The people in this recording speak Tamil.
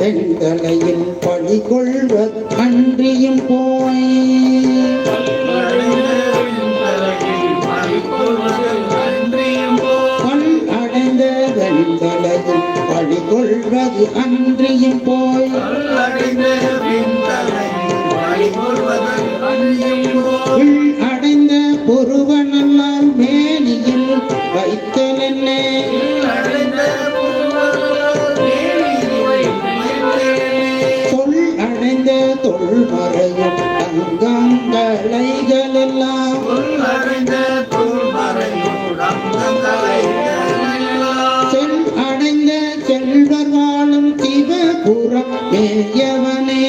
வெண்தலையில் பழி கொள்வ அன்றியும் போய். பொன் அடைந்த வெண்தலையில் பழி கொள்வது அன்றியும் போய். அடைந்த பொருவனல்லால் மேனியில் வைத்தல் என்ன தொல்மறையும் தங்கங்களைகள் எல்லாம் செல் அடைந்த செல்வர் வாழும் சிவபுரம் மேயவனே.